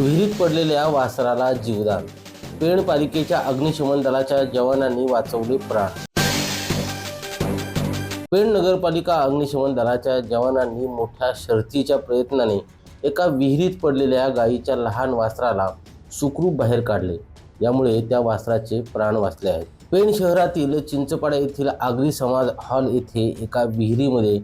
विहिरीत पडलेल्या वासराला जीवदान. पेण पालिकेच्या अग्निशमन दलाच्या जवानांनी वाचवले प्राण. पेण नगरपालिका अग्निशमन दलाच्या जवानांनी मोठ्या शर्थीच्या प्रयत्नाने एका विहिरीत पडलेल्या गायीच्या लहान वासराला सुखरूप बाहेर काढले. यामुळे त्या वासराचे प्राण वाचले आहेत. पेण शहरातील चिंचपाडा येथील आगरी समाज हॉल येथे एका विहिरीमध्ये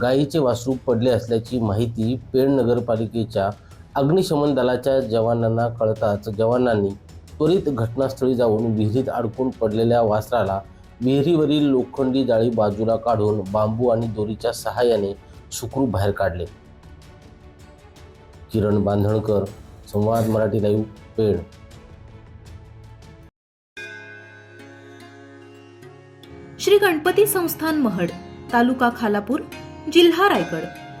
गायीचे वासरू पडले असल्याची माहिती पेण नगरपालिकेच्या अग्निशमन दलाच्या जवानांना कळताच जवानांनी त्वरित घटनास्थळी जाऊन विहिरीत अडकून पडलेल्या वासराला विहिरीवरील लोखंडी जाळी बाजूला काढून बांबू आणि दोरीच्या सहाय्याने सुखरूप बाहेर काढले. किरण बांधणकर संवाद मराठी लाईव्ह पेड श्री गणपती संस्थान महड तालुका खालापूर जिल्हा रायगड.